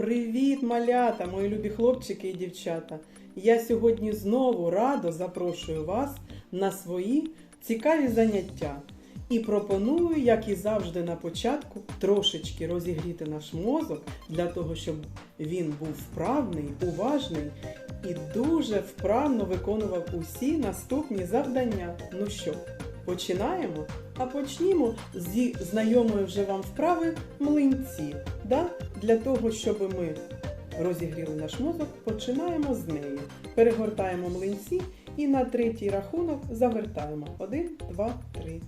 Привіт, малята, мої любі хлопчики і дівчата! Я сьогодні знову радо запрошую вас на свої цікаві заняття і пропоную, як і завжди на початку, трошечки розігріти наш мозок для того, щоб він був вправний, уважний і дуже вправно виконував усі наступні завдання. Ну що, починаємо? А почнімо зі знайомої вже вам вправи млинці. Да? Для того, щоб ми розігріли наш мозок, починаємо з неї. Перегортаємо млинці і на третій рахунок завертаємо. Один, два, три.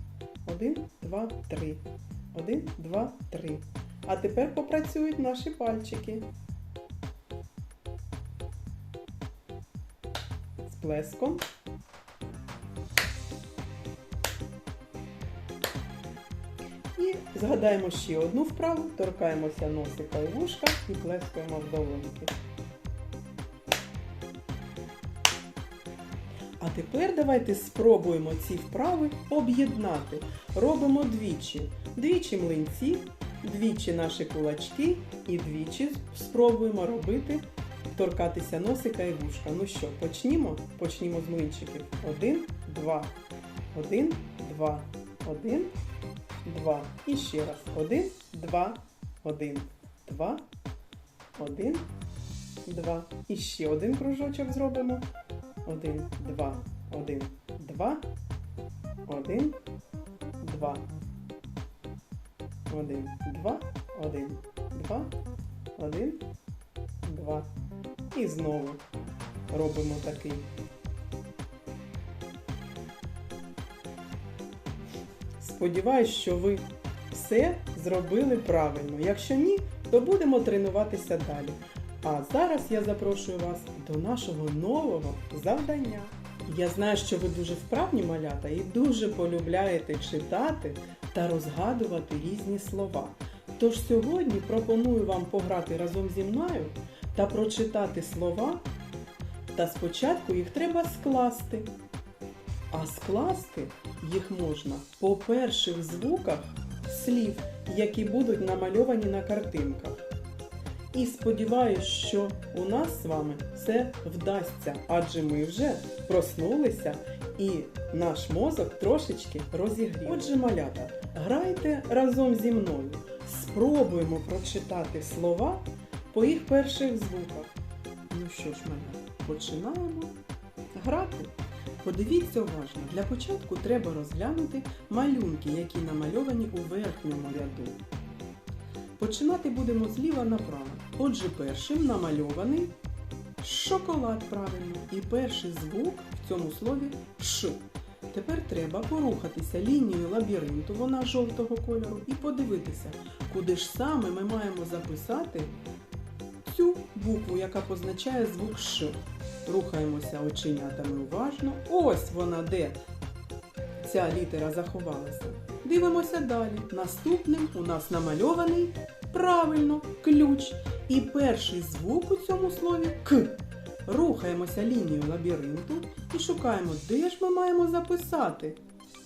Один, два, три. Один, два, три. А тепер попрацюють наші пальчики. З плеском. І згадаємо ще одну вправу, торкаємося носика і вушка і плескаємо в долоньки. А тепер давайте спробуємо ці вправи об'єднати. Робимо двічі. Двічі млинці, двічі наші кулачки і двічі спробуємо робити торкатися носика і вушка. Ну що, почнімо? Почнімо з млинчиків. Один, два. Один, два. Один, два. І ще раз. Один, два, один, два, один, два. І ще один кружочок зробимо. Один, два, один, два, один, два. Один, два, один, два, один, два. І знову робимо такий. Сподіваюсь, що ви все зробили правильно. Якщо ні, то будемо тренуватися далі. А зараз я запрошую вас до нашого нового завдання. Я знаю, що ви дуже вправні малята і дуже полюбляєте читати та розгадувати різні слова. Тож сьогодні пропоную вам пограти разом зі мною та прочитати слова. Та спочатку їх треба скласти. А скласти їх можна по перших звуках слів, які будуть намальовані на картинках. І сподіваюсь, що у нас з вами все вдасться, адже ми вже проснулися і наш мозок трошечки розігрів. Отже, малята, грайте разом зі мною. Спробуємо прочитати слова по їх перших звуках. Ну що ж, малята, починаємо грати. Подивіться уважно, для початку треба розглянути малюнки, які намальовані у верхньому ряду. Починати будемо зліва направо. Отже, першим намальований шоколад правильно. І перший звук в цьому слові Ш. Тепер треба порухатися лінією лабіринту, вона жовтого кольору, і подивитися, куди ж саме ми маємо записати цю букву, яка позначає звук Ш. Рухаємося оченятами уважно. Ось вона де ця літера заховалася. Дивимося далі. Наступним у нас намальований правильно ключ. І перший звук у цьому слові К. Рухаємося лінією лабіринту і шукаємо, де ж ми маємо записати.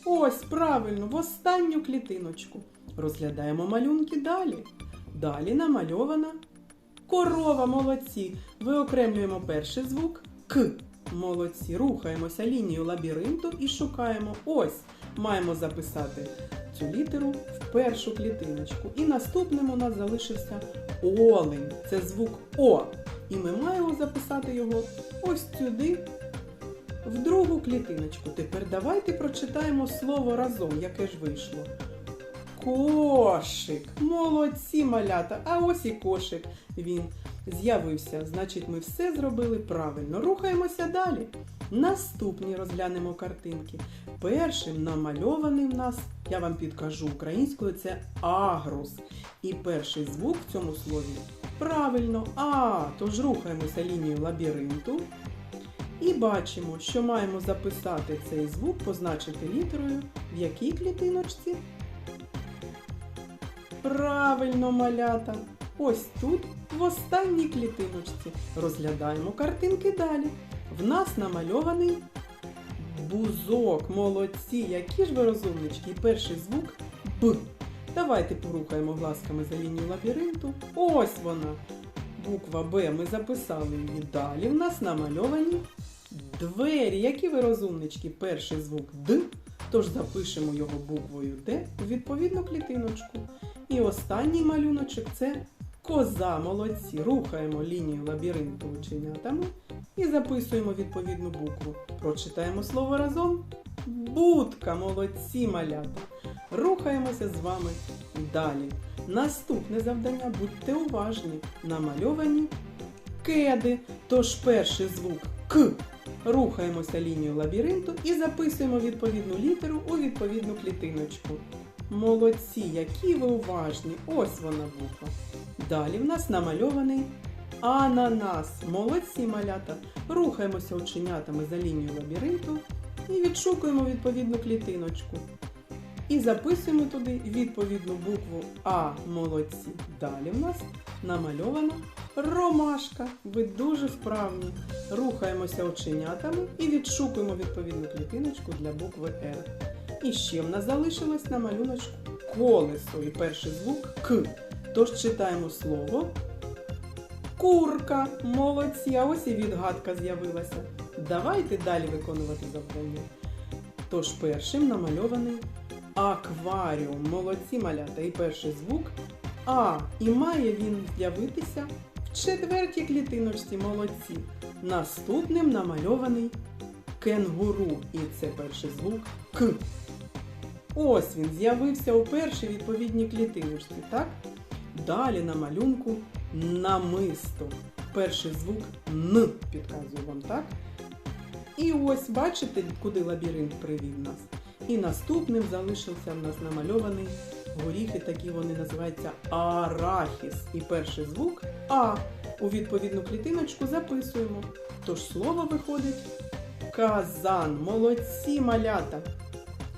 Ось правильно, в останню клітиночку. Розглядаємо малюнки далі. Далі намальована корова, молодці. Виокремлюємо перший звук К. Молодці. Рухаємося лінією лабіринту і шукаємо. Ось. Маємо записати цю літеру в першу клітиночку. І наступним у нас залишився олень. Це звук О. І ми маємо записати його ось сюди, в другу клітиночку. Тепер давайте прочитаємо слово разом, яке ж вийшло. Кошик. Молодці малята. А ось і кошик. Він з'явився. Значить, ми все зробили правильно. Рухаємося далі. Наступні розглянемо картинки. Першим намальований в нас, я вам підкажу українською, це агрус. І перший звук в цьому слові правильно А. Тож рухаємося лінією лабіринту. І бачимо, що маємо записати цей звук, позначити літерою, в якій клітиночці. Правильно, малята. Ось тут, в останній клітиночці, розглядаємо картинки далі. В нас намальований бузок. Молодці, які ж ви розумнички. Перший звук Б. Давайте порухаємо глазками за лінію лабіринту. Ось вона. буква Б, ми записали її. Далі в нас намальовані двері. Які ви розумнички? Перший звук Д, тож запишемо його буквою Д у відповідну клітиночку. І останній малюночок це коза. Молодці. Рухаємо лінію лабіринту оченятами і записуємо відповідну букву. Прочитаємо слово разом. Будка, молодці малята. Рухаємося з вами далі. Наступне завдання будьте уважні. Намальовані кеди. Тож перший звук К. Рухаємося лінією лабіринту і записуємо відповідну літеру у відповідну клітиночку. Молодці, які ви уважні! Ось вона буква. Далі в нас намальований ананас. Молодці малята. Рухаємося оченятами за лінією лабіринту і відшукуємо відповідну клітиночку. І записуємо туди відповідну букву А. Молодці. Далі в нас намальована ромашка. Ви дуже вправні. Рухаємося оченятами і відшукуємо відповідну клітиночку для букви Р. І ще в нас залишилось на малюночку колесо і перший звук К. Тож читаємо слово курка. Молодці, а ось і відгадка з'явилася. Давайте далі виконувати завдання. Тож першим намальований акваріум. Молодці малята. І перший звук А. І має він з'явитися в четвертій клітиночці. Молодці. Наступним намальований кенгуру. І це перший звук К. Ось він з'явився у першій відповідній клітиночці, так? Далі на малюнку намисто. Перший звук Н підказую вам, так? І ось бачите, куди лабіринт привів нас. І наступним залишився в нас намальований горіхи, такі вони називаються арахіс. І перший звук А. У відповідну клітиночку записуємо. Тож слово виходить казан. Молодці малята.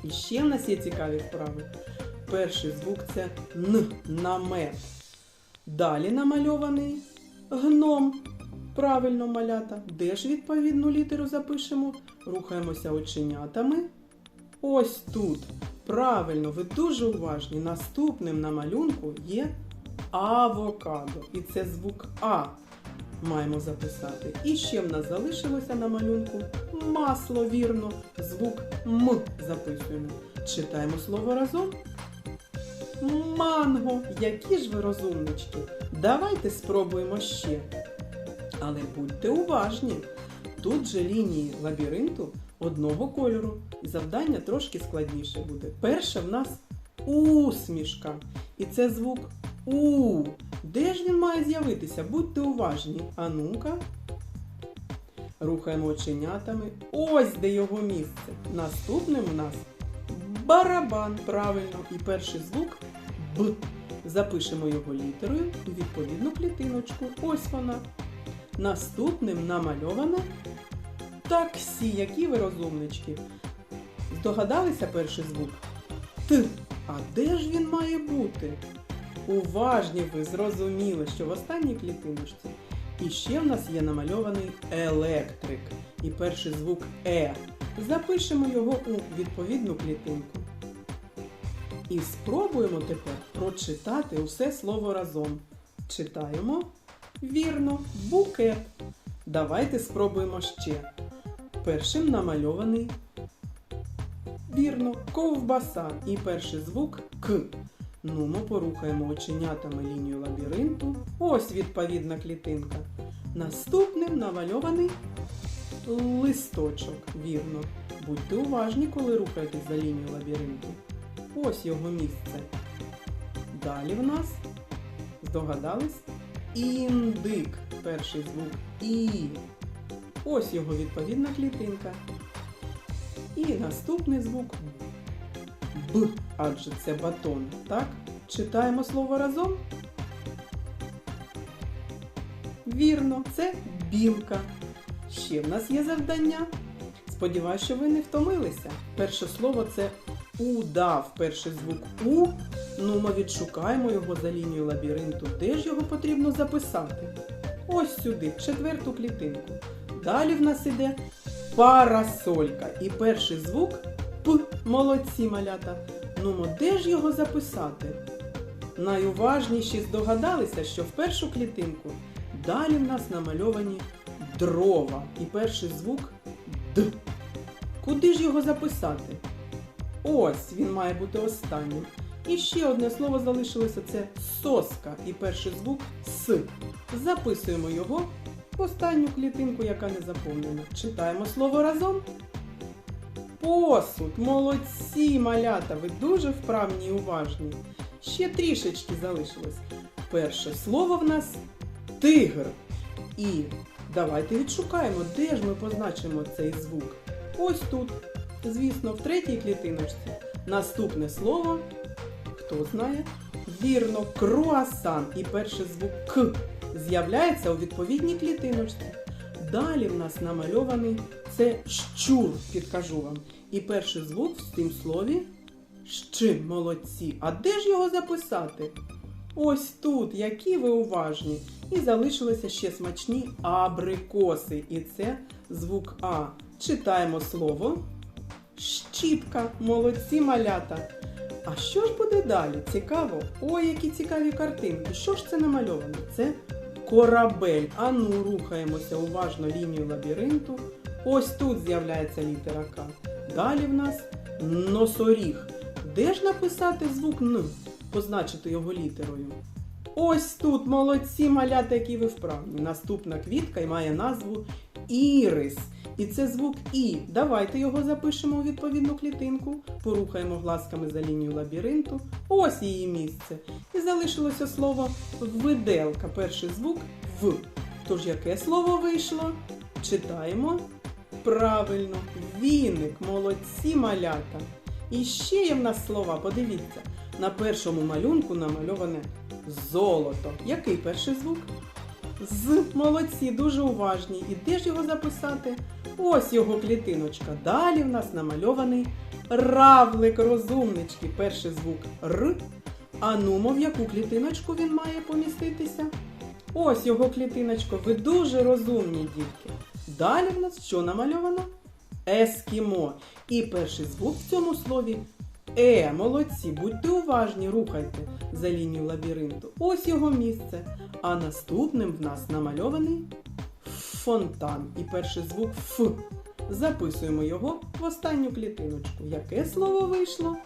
І ще в нас є цікаві вправи. Перший звук це Н, намет. Далі намальований гном. Правильно малята. Де ж відповідну літеру запишемо? Рухаємося оченятами. Ось тут. Правильно, ви дуже уважні. Наступним на малюнку є авокадо. І це звук А. Маємо записати. І ще в нас залишилося на малюнку масло, вірно. Звук М записуємо. Читаємо слово разом. Манго. Які ж ви розумнички. Давайте спробуємо ще. Але будьте уважні. Тут же лінії лабіринту одного кольору, завдання трошки складніше буде. Перше в нас усмішка. І це звук У. Де ж він має з'явитися? Будьте уважні. А ну-ка. Рухаємо оченятами. Ось де його місце. Наступним у нас барабан. Правильно. І перший звук Б. Запишемо його літерою у відповідну клітиночку. Ось вона. Наступним намальоване таксі. Які ви розумнички. Здогадалися перший звук? Т. А де ж він має бути? Уважні ви зрозуміли, що в останній клітиночці. І ще в нас є намальований електрик. І перший звук Е. Запишемо його у відповідну клітинку. І спробуємо тепер прочитати усе слово разом. Читаємо. Вірно, букет. Давайте спробуємо ще. Першим намальований. Вірно, ковбаса. І перший звук К. Ну, ми порухаємо оченятами лінію лабіринту. Ось відповідна клітинка. Наступним намальований листочок. Вірно. Будьте уважні, коли рухаєтесь за лінією лабіринту. Ось його місце. Далі в нас, здогадались, індик. Перший звук І. Ось його відповідна клітинка. І наступний звук Б, адже це батон. Так? Читаємо слово разом. Вірно, це білка. Ще в нас є завдання. Сподіваюсь, що ви не втомилися. Перше слово це удав. Перший звук У. Ну, ми відшукаємо його за лінією лабіринту. Де ж його потрібно записати? Ось сюди, четверту клітинку. Далі в нас іде парасолька. І перший звук Молодці малята. Ну, де ж його записати? Найуважніші здогадалися, що в першу клітинку Далі в нас намальовані дрова. І перший звук Д. Куди ж його записати? Ось він має бути останнім. І ще одне слово залишилося це соска. І перший звук С. Записуємо його в останню клітинку, яка не заповнена. Читаємо слово разом. Посуд, молодці, малята, ви дуже вправні і уважні. Ще трішечки залишилось. Перше слово в нас тигр. І давайте відшукаємо, де ж ми позначимо цей звук. Ось тут. Звісно, в третій клітиночці. Наступне слово, хто знає? Вірно, круасан. І перший звук К з'являється у відповідній клітиночці. Далі в нас намальований це щур, підкажу вам. І перший звук в цім слові щ, молодці. А де ж його записати? Ось тут, які ви уважні. І залишилися ще смачні абрикоси. І це звук А. Читаємо слово. Щітка, молодці малята. А що ж буде далі? Цікаво. Ой, які цікаві картинки. Що ж це намальовано? Це корабель. Ану, рухаємося уважно лінію лабіринту. Ось тут з'являється літера К. Далі в нас носоріг. Де ж написати звук Н? Позначити його літерою. Ось тут молодці малята, які ви вправні. Наступна квітка і має назву Ірис. І це звук І. Давайте його запишемо у відповідну клітинку, порухаємо глазками за лінію лабіринту. Ось її місце. І залишилося слово виделка. Перший звук В. Тож яке слово вийшло? Читаємо. Правильно, віник, молодці малята. І ще є в нас слова, подивіться. На першому малюнку намальоване золото. Який перший звук? З молодці, дуже уважні. І де ж його записати? Ось його клітиночка. Далі в нас намальований равлик, розумнички. Перший звук Р. А нумо в яку клітиночку він має поміститися? Ось його клітиночка. Ви дуже розумні дітки. Далі в нас що намальовано? Ескімо. І перший звук в цьому слові Е, молодці, будьте уважні, рухайте за лінію лабіринту. Ось його місце. А наступним в нас намальований фонтан. І перший звук Ф. Записуємо його в останню клітиночку. Яке слово вийшло?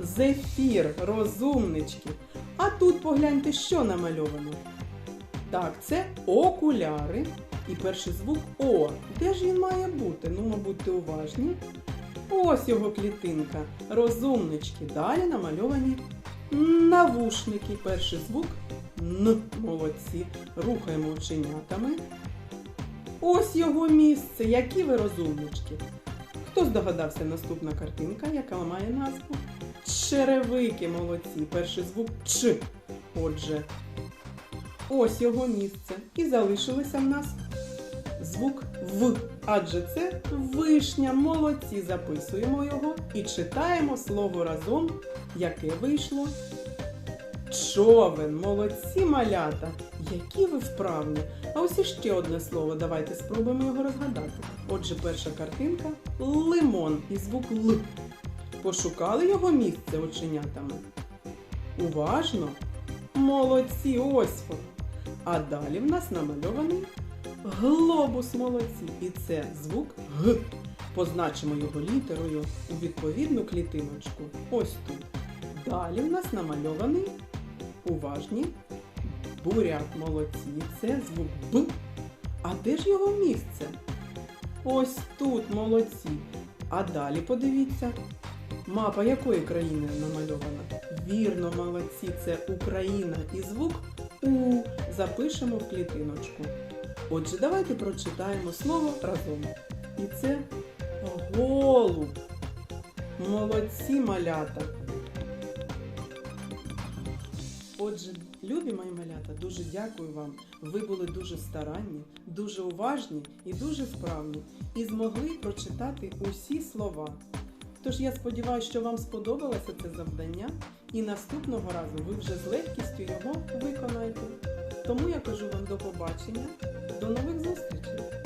Зефір, розумнички. А тут погляньте, що намальовано. Так, це окуляри. І перший звук О. Де ж він має бути? Ну, мабуть, уважні. Ось його клітинка. Розумнички. Далі намальовані навушники. Перший звук Н. Молодці. Рухаємо оченятами. Ось його місце. Які ви розумнички. Хто здогадався наступна картинка, яка має назву? Черевики молодці. Перший звук Ч. Отже, ось його місце. І залишилося в нас звук В. Адже це вишня. Молодці. Записуємо його і читаємо слово разом, яке вийшло. Човен, молодці малята, які ви вправні. А ось іще одне слово, давайте спробуємо його розгадати. Отже, перша картинка лимон і звук Л. Пошукали його місце оченятами. Уважно. Молодці, ось. А далі в нас намальований глобус молодці. І це звук Г. Позначимо його літерою у відповідну клітиночку. Ось тут. Далі в нас намальований уважні буряк молодці. Це звук Б. А де ж його місце? Ось тут молодці. А далі подивіться. Мапа якої країни намальована? Вірно, молодці, це Україна. І звук У запишемо в клітиночку. Отже, давайте прочитаємо слово разом. І це голуб. Молодці малята. Отже, любі мої малята, дуже дякую вам. Ви були дуже старанні, дуже уважні і дуже вправні, і змогли прочитати усі слова. Тож я сподіваюся, що вам сподобалося це завдання, і наступного разу ви вже з легкістю його виконаєте. Тому я кажу вам до побачення, eu não existir.